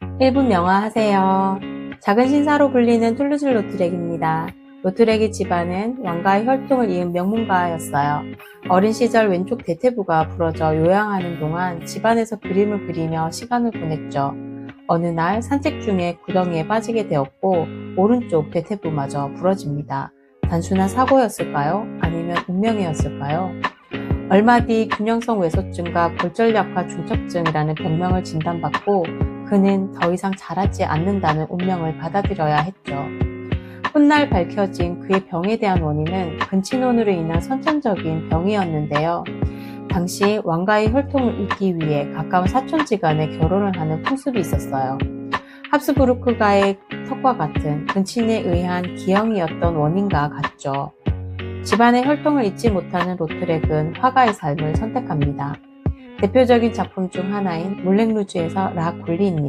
1분 명화하세요. 작은 신사로 불리는 툴루즈 로트렉입니다. 로트렉의 집안은 왕가의 혈통을 이은 명문가였어요. 어린 시절 왼쪽 대퇴부가 부러져 요양하는 동안 집안에서 그림을 그리며 시간을 보냈죠. 어느 날 산책 중에 구덩이에 빠지게 되었고 오른쪽 대퇴부마저 부러집니다. 단순한 사고였을까요? 아니면 운명이었을까요? 얼마 뒤 균형성 외소증과 골절약화 중첩증이라는 병명을 진단받고 그는 더 이상 자라지 않는다는 운명을 받아들여야 했죠. 훗날 밝혀진 그의 병에 대한 원인은 근친혼으로 인한 선천적인 병이었는데요. 당시 왕가의 혈통을 잇기 위해 가까운 사촌지 간에 결혼을 하는 풍습이 있었어요. 합스부르크가의 턱과 같은 근친에 의한 기형이었던 원인과 같죠. 집안의 혈통을 잊지 못하는 로트렉은 화가의 삶을 선택합니다. 대표적인 작품 중 하나인 몰랭루즈에서 라 굴리입니다.